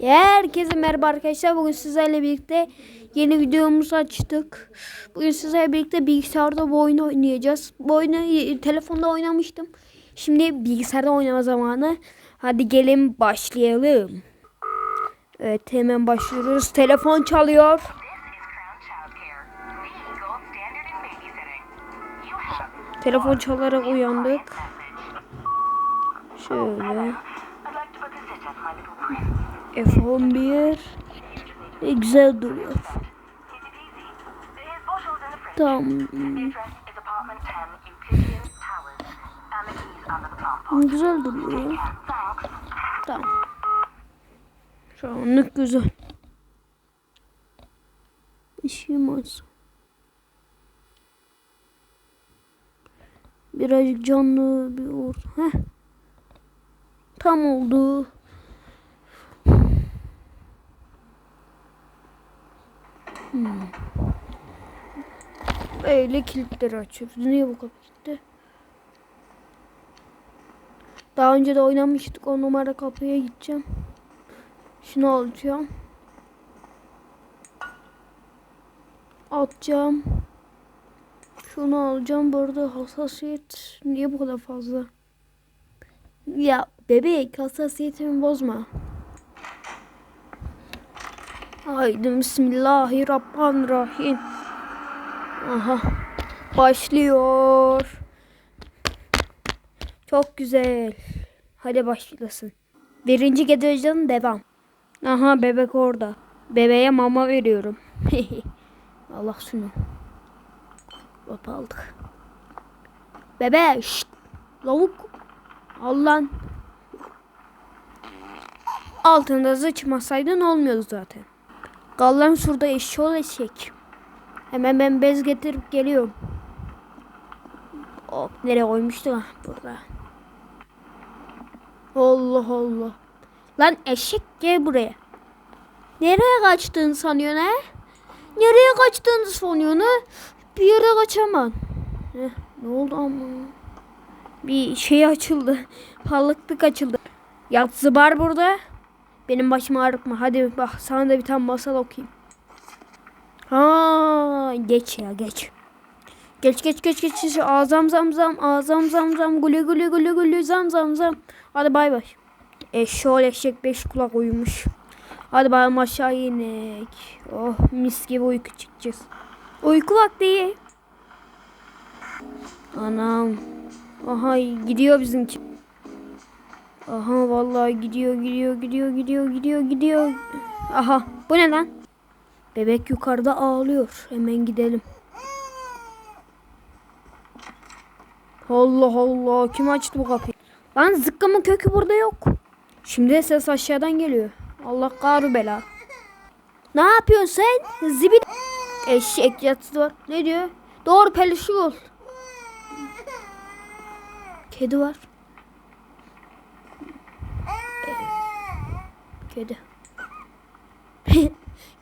Herkese merhaba arkadaşlar. Bugün sizlerle birlikte yeni videomuzu açtık. Bugün sizlerle birlikte bilgisayarda bu oyunu oynayacağız. Bu oyunu e, telefonda oynamıştım. Şimdi bilgisayarda oynama zamanı. Hadi gelin başlayalım. Evet hemen başlıyoruz. Telefon çalıyor. Telefon çalarak uyandık. Şöyle. I'd like to book a sit at my little prince. F11. E, güzel duruyor. Tamam. The address is apartment 10, Euclidean Towers. And the keys under the plant pot. Güzel duruyor. Tamam. Şu anlık güzel. İşim az. Birazcık canlı bir or. Heh. Tam oldu. Hmm. Böyle kilitleri açıyoruz. Niye bu kapı gitti? Daha önce de oynamıştık. O numara kapıya gideceğim. Şunu alacağım. Atacağım. Şunu alacağım. Bu arada hassasiyet niye bu kadar fazla? Ya bebek hassasiyetimi bozma. Haydi bismillahirrahmanirrahim. Aha. Başlıyor. Çok güzel. Hadi başlasın. Birinci geceden devam. Aha bebek orada. Bebeğe mama veriyorum. Allah şunu. Hop aldık. Bebe şşt. Lavuk. Al lan. Altında sıçmasaydın olmuyordu zaten. Gallan şurada eşşoğlu eşek. Hemen ben bez getirip geliyorum. Hop nereye koymuştuk ha burada. Allah Allah. Lan eşek gel buraya. Nereye kaçtığını sanıyorsun he? Nereye kaçtığını sanıyorsun he? Bir yere kaçamam. Heh, ne oldu ama? Bir şey açıldı. Parlaklık açıldı. Yatsı var burada. Benim başımı ağrıtma. Hadi bak sana da bir tane masal okuyayım. Ha geç ya geç. Geç geç geç geç. Azam zam zam azam zam zam gülü gülü gülü gülü zam zam zam. Hadi bay bay. Eşşoğlu eşek beş kulak uyumuş. Hadi bakalım aşağı inek. Oh mis gibi uyku çıkacağız. Uyku vakti. Anam. Aha gidiyor bizimki. Aha vallahi gidiyor gidiyor gidiyor gidiyor gidiyor gidiyor. Aha bu ne lan? Bebek yukarıda ağlıyor. Hemen gidelim. Allah Allah kim açtı bu kapıyı? Lan zıkkımın kökü burada yok. Şimdi ses aşağıdan geliyor. Allah karu bela. Ne yapıyorsun sen? Zibit. Eşek yatısı var. Ne diyor? Doğru peluşu ol. Kedi var. Kedi.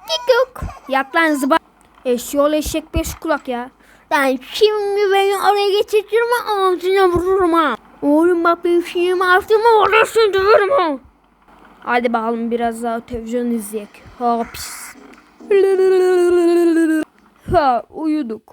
Kikuk. Yat lan zıba. Eşyol eşek beş kulak ya. Ben şimdi beni oraya getirtirim ağzına vururum ha. Oğlum bak benim şeyimi artırma orasını döverim ha. Hadi bakalım biraz daha televizyon izleyek. Hapis. Ha uyuduk.